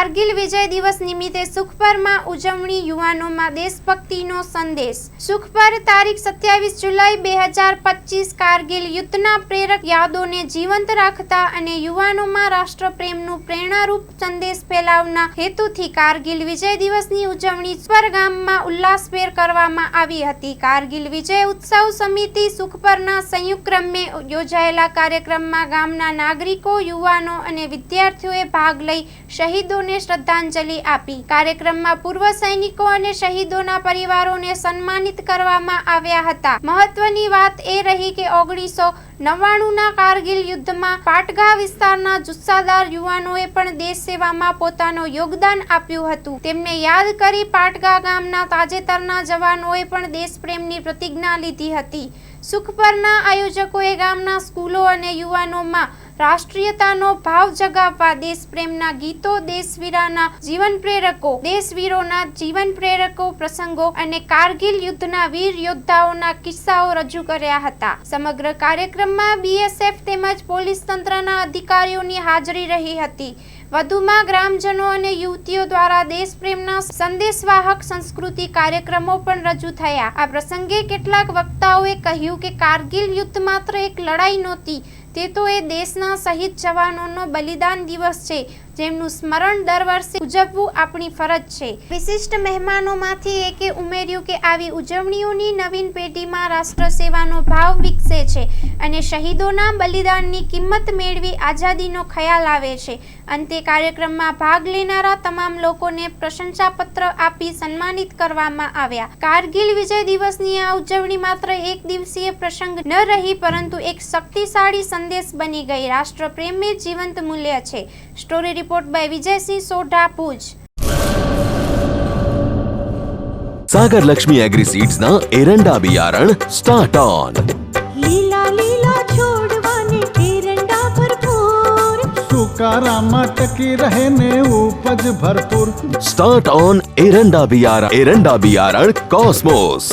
કારગિલ વિજય દિવસ નિમિત્તે સુખપરમાં ઉજવણી યુવાનોમાં દેશભક્તિનો સંદેશ. સુખપર તારીખ સત્યાવીસ જુલાઈ બે હજાર પચીસ કારગિલ યુદ્ધના પ્રેરક યાદોને જીવંત રાખતા અને યુવાનોમાં રાષ્ટ્રપ્રેમનું પ્રેરણારૂપ સંદેશ ફેલાવના હેતુથી કારગિલ વિજય દિવસની ઉજવણી સુખપર ગામમાં ઉલ્લાસભેર કરવામાં આવી હતી. કારગિલ વિજય ઉત્સવ સમિતિ સુખપરના સંયુક્ત ક્રમે યોજાયેલા કાર્યક્રમમાં ગામના નાગરિકો, યુવાનો અને વિદ્યાર્થીઓએ ભાગ લઈ શહીદોને શ્રદ્ધાંજલિ આપી. કાર્યક્રમમાં પૂર્વ સૈનિકો અને શહીદોના પરિવારોને સન્માનિત કરવામાં આવ્યા હતા. મહત્વની વાત એ રહી કે ઓગણીસો નવ્વાણુંના કારગિલ યુદ્ધમાં પાટગા વિસ્તારના જુસ્સાદાર યુવાનોએ પણ દેશ સેવામાં પોતાનું યોગદાન આપ્યું હતું. તેમને યાદ કરી પાટગા ગામના તાજેતરના જવાનોએ પણ દેશપ્રેમની પ્રતિજ્ઞા લીધી હતી. સુખપરના આયોજકોએ ગામના સ્કૂલો અને યુવાનોમાં રાષ્ટ્રીયતાનો ભાવ જગાવવા દેશપ્રેમના ગીતો દેશવીરાના જીવન પ્રેરકો દેશવીરોના જીવન પ્રેરકો પ્રસંગો અને કારગિલ યુદ્ધના વીર યોદ્ધાઓના કિસ્સાઓ રજૂ કર્યા હતા. સમગ્ર કાર્યક્રમમાં બીએસએફ તેમજ પોલીસ તંત્રના અધિકારીઓની હાજરી રહી હતી. વધુમાં ગ્રામજનો અને યુવતીઓ દ્વારા દેશપ્રેમના સંદેશવાહક સંસ્કૃતિ કાર્યક્રમો પણ રજૂ થયા. આ પ્રસંગે કેટલાક વક્તાઓએ કહ્યું કે કારગિલ યુદ્ધ માત્ર એક લડાઈ નહોતી તે તો એ દેશના શહીદ જવાનોનો બલિદાન દિવસ છે, જેમનું સ્મરણ દર વર્ષે ઉજવવું આપણી ફરજ છે. વિશિષ્ટ મહેમાનોમાંથી એકે ઉમેર્યું કે આવી ઉજવણીઓની નવીન પેઢીમાં રાષ્ટ્ર સેવાનો ભાવ વિકસે છે અને શહીદોના બલિદાનની કિંમત મેળવી આઝાદીનો ખ્યાલ આવે છે. અંતે કાર્યક્રમમાં ભાગ લેનારા તમામ લોકોને પ્રશંસાપત્ર આપી સન્માનિત કરવામાં આવ્યા. કારગિલ વિજય દિવસની આ ઉજવણી માત્ર એક દિવસીય પ્રસંગ ન રહી, પરંતુ એક શક્તિશાળી સંદેશ બની ગઈ. રાષ્ટ્રપ્રેમ એ જીવંત મૂલ્ય છે. Story report by Vijaysinh Sodha Bhuj. Sagar Lakshmi agri seeds ના એરંડા બિયારણ સ્ટાર્ટ ઓન લીલા લીલા છોડવાને એરંડા ભરપૂર. સુકારામાં ટકી રહે ને ઉપજ ભરપૂર. સ્ટાર્ટ ઓન એરંડા બિયારણ એરંડા બિયારણ કોસ્મોસ.